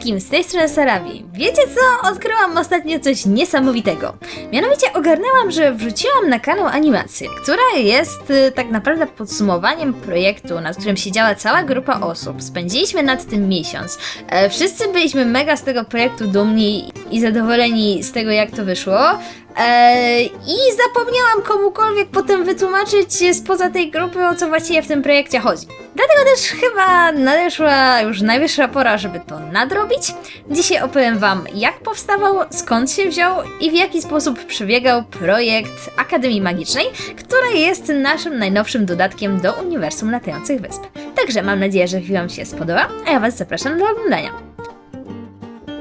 wszystkim, z tej strony Sarabi. Wiecie co? Odkryłam ostatnio coś niesamowitego. Mianowicie ogarnęłam, że wrzuciłam na kanał animację, która jest y, tak naprawdę podsumowaniem projektu, nad którym siedziała cała grupa osób. Spędziliśmy nad tym miesiąc. E, wszyscy byliśmy mega z tego projektu dumni i zadowoleni z tego, jak to wyszło. E, I zapomniałam komukolwiek potem wytłumaczyć spoza tej grupy, o co właściwie w tym projekcie chodzi. Dlatego też chyba nadeszła już najwyższa pora, żeby to nadrobić. Dzisiaj opowiem Wam, jak powstawał, skąd się wziął i w jaki sposób przebiegał projekt Akademii Magicznej, która jest naszym najnowszym dodatkiem do Uniwersum Latających Wysp. Także mam nadzieję, że film się spodoba, a ja Was zapraszam do oglądania.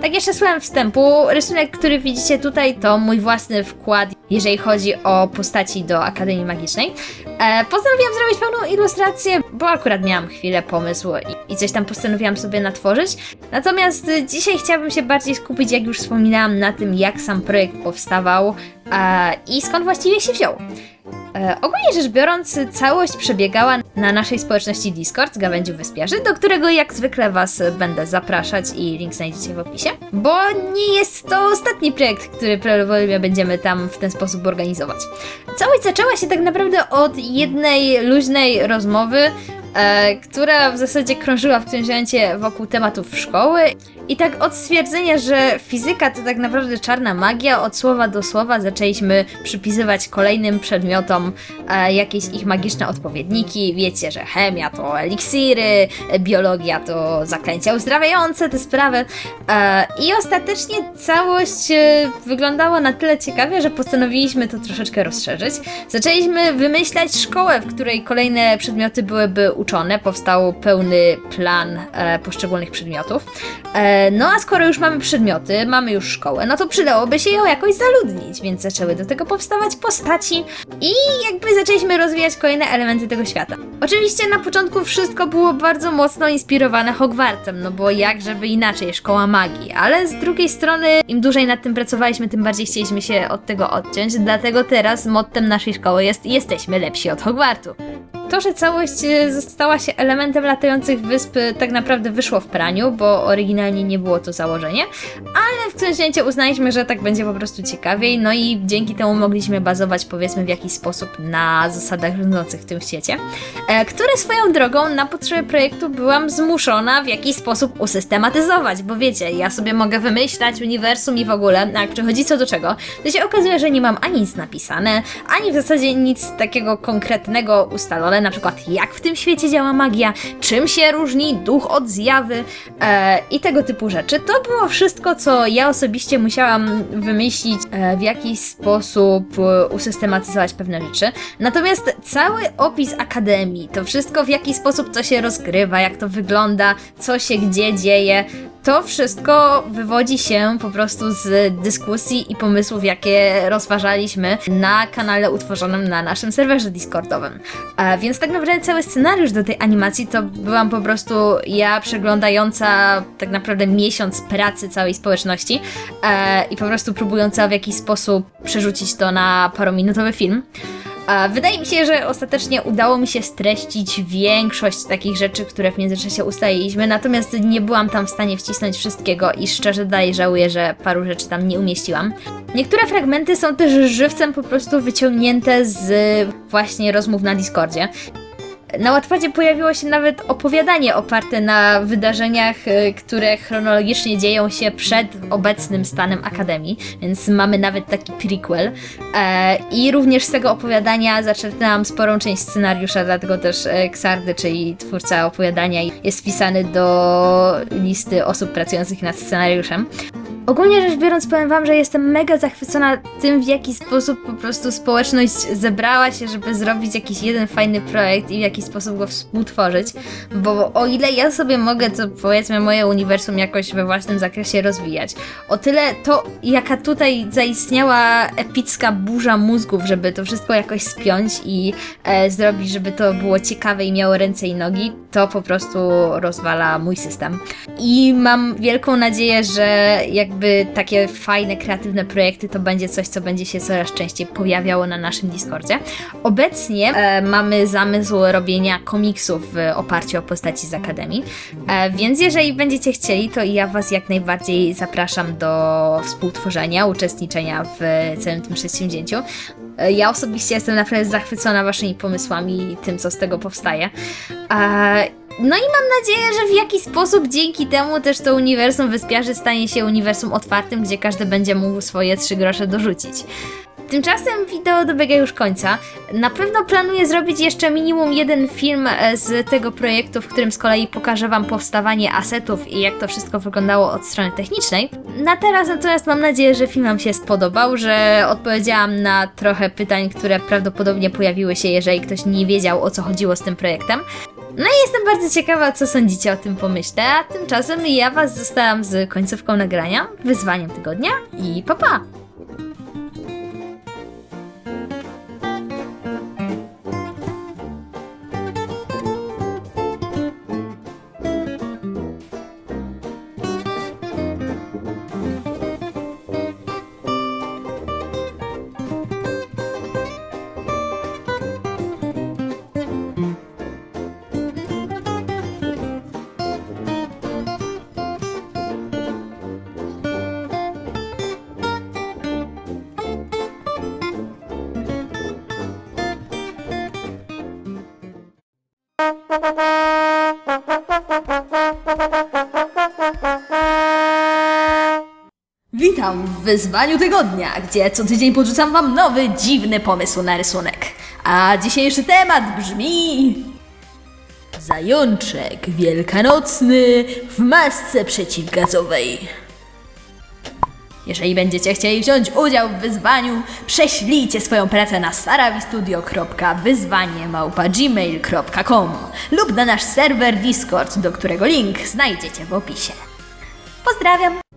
Tak jeszcze słowem wstępu, rysunek, który widzicie tutaj, to mój własny wkład, jeżeli chodzi o postaci do Akademii Magicznej. E, postanowiłam zrobić pełną ilustrację, bo akurat miałam chwilę pomysłu i, i coś tam postanowiłam sobie natworzyć. Natomiast dzisiaj chciałabym się bardziej skupić, jak już wspominałam, na tym, jak sam projekt powstawał e, i skąd właściwie się wziął. E, ogólnie rzecz biorąc, całość przebiegała na naszej społeczności Discord Gawędziu Wyspiarzy, do którego jak zwykle Was będę zapraszać i link znajdziecie w opisie, bo nie jest to ostatni projekt, który prawdopodobnie będziemy tam w ten sposób organizować. Całość zaczęła się tak naprawdę od jednej luźnej rozmowy, e, która w zasadzie krążyła w którymś momencie wokół tematów szkoły. I tak od stwierdzenia, że fizyka to tak naprawdę czarna magia, od słowa do słowa zaczęliśmy przypisywać kolejnym przedmiotom e, jakieś ich magiczne odpowiedniki. Wiecie, że chemia to eliksiry, biologia to zaklęcia uzdrawiające, te sprawy. E, I ostatecznie całość e, wyglądała na tyle ciekawie, że postanowiliśmy to troszeczkę rozszerzyć. Zaczęliśmy wymyślać szkołę, w której kolejne przedmioty byłyby uczone. Powstał pełny plan e, poszczególnych przedmiotów. E, no a skoro już mamy przedmioty, mamy już szkołę, no to przydałoby się ją jakoś zaludnić, więc zaczęły do tego powstawać postaci i jakby zaczęliśmy rozwijać kolejne elementy tego świata. Oczywiście na początku wszystko było bardzo mocno inspirowane Hogwartem, no bo jak żeby inaczej, szkoła magii, ale z drugiej strony im dłużej nad tym pracowaliśmy, tym bardziej chcieliśmy się od tego odciąć, dlatego teraz mottem naszej szkoły jest jesteśmy lepsi od Hogwartu. To, że całość e, stała się elementem latających wysp, e, tak naprawdę wyszło w praniu, bo oryginalnie nie było to założenie, ale w momencie uznaliśmy, że tak będzie po prostu ciekawiej, no i dzięki temu mogliśmy bazować, powiedzmy, w jakiś sposób na zasadach rządzących w tym świecie, e, które swoją drogą na potrzeby projektu byłam zmuszona w jakiś sposób usystematyzować, bo wiecie, ja sobie mogę wymyślać uniwersum i w ogóle, a jak przychodzi co do czego, to się okazuje, że nie mam ani nic napisane, ani w zasadzie nic takiego konkretnego ustalone, na przykład jak w tym świecie działa magia, czym się różni duch od zjawy e, i tego typu rzeczy. To było wszystko, co ja osobiście musiałam wymyślić, e, w jakiś sposób e, usystematyzować pewne rzeczy. Natomiast cały opis akademii, to wszystko w jaki sposób to się rozgrywa, jak to wygląda, co się gdzie dzieje, to wszystko wywodzi się po prostu z dyskusji i pomysłów, jakie rozważaliśmy na kanale utworzonym na naszym serwerze Discordowym. E, więc tak naprawdę cały scenariusz do tej animacji to byłam po prostu ja przeglądająca tak naprawdę miesiąc pracy całej społeczności e, i po prostu próbująca w jakiś sposób przerzucić to na parominutowy film. A Wydaje mi się, że ostatecznie udało mi się streścić większość takich rzeczy, które w międzyczasie ustaliliśmy, natomiast nie byłam tam w stanie wcisnąć wszystkiego i szczerze dalej żałuję, że paru rzeczy tam nie umieściłam. Niektóre fragmenty są też żywcem po prostu wyciągnięte z właśnie rozmów na Discordzie. Na Wattpadzie pojawiło się nawet opowiadanie oparte na wydarzeniach, y, które chronologicznie dzieją się przed obecnym stanem Akademii, więc mamy nawet taki prequel. E, I również z tego opowiadania zaczerpnęłam sporą część scenariusza, dlatego też e, Xardy, czyli twórca opowiadania, jest wpisany do listy osób pracujących nad scenariuszem. Ogólnie rzecz biorąc, powiem Wam, że jestem mega zachwycona tym, w jaki sposób po prostu społeczność zebrała się, żeby zrobić jakiś jeden fajny projekt i w jaki sposób go współtworzyć. Bo o ile ja sobie mogę, to powiedzmy, moje uniwersum jakoś we własnym zakresie rozwijać, o tyle to, jaka tutaj zaistniała epicka burza mózgów, żeby to wszystko jakoś spiąć i e, zrobić, żeby to było ciekawe i miało ręce i nogi, to po prostu rozwala mój system. I mam wielką nadzieję, że jakby takie fajne, kreatywne projekty to będzie coś, co będzie się coraz częściej pojawiało na naszym Discordzie. Obecnie e, mamy zamysł robienia komiksów w oparciu o postaci z Akademii, e, więc jeżeli będziecie chcieli, to ja Was jak najbardziej zapraszam do współtworzenia, uczestniczenia w całym tym przedsięwzięciu. E, Ja osobiście jestem naprawdę zachwycona Waszymi pomysłami i tym, co z tego powstaje. E, no i mam nadzieję, że w jakiś sposób dzięki temu też to uniwersum Wyspiarzy stanie się uniwersum otwartym, gdzie każdy będzie mógł swoje trzy grosze dorzucić. Tymczasem wideo dobiega już końca. Na pewno planuję zrobić jeszcze minimum jeden film e, z tego projektu, w którym z kolei pokażę Wam powstawanie asetów i jak to wszystko wyglądało od strony technicznej. Na teraz natomiast mam nadzieję, że film Wam się spodobał, że odpowiedziałam na trochę pytań, które prawdopodobnie pojawiły się, jeżeli ktoś nie wiedział o co chodziło z tym projektem. No i jestem bardzo ciekawa, co sądzicie o tym pomyśle, a tymczasem ja Was zostałam z końcówką nagrania, wyzwaniem tygodnia i pa pa! Witam w wyzwaniu tygodnia, gdzie co tydzień podrzucam wam nowy, dziwny pomysł na rysunek. A dzisiejszy temat brzmi... Zajączek wielkanocny w masce przeciwgazowej. Jeżeli będziecie chcieli wziąć udział w wyzwaniu, prześlijcie swoją pracę na sarawistudio.wyzwanie.gmail.com lub na nasz serwer Discord, do którego link znajdziecie w opisie. Pozdrawiam!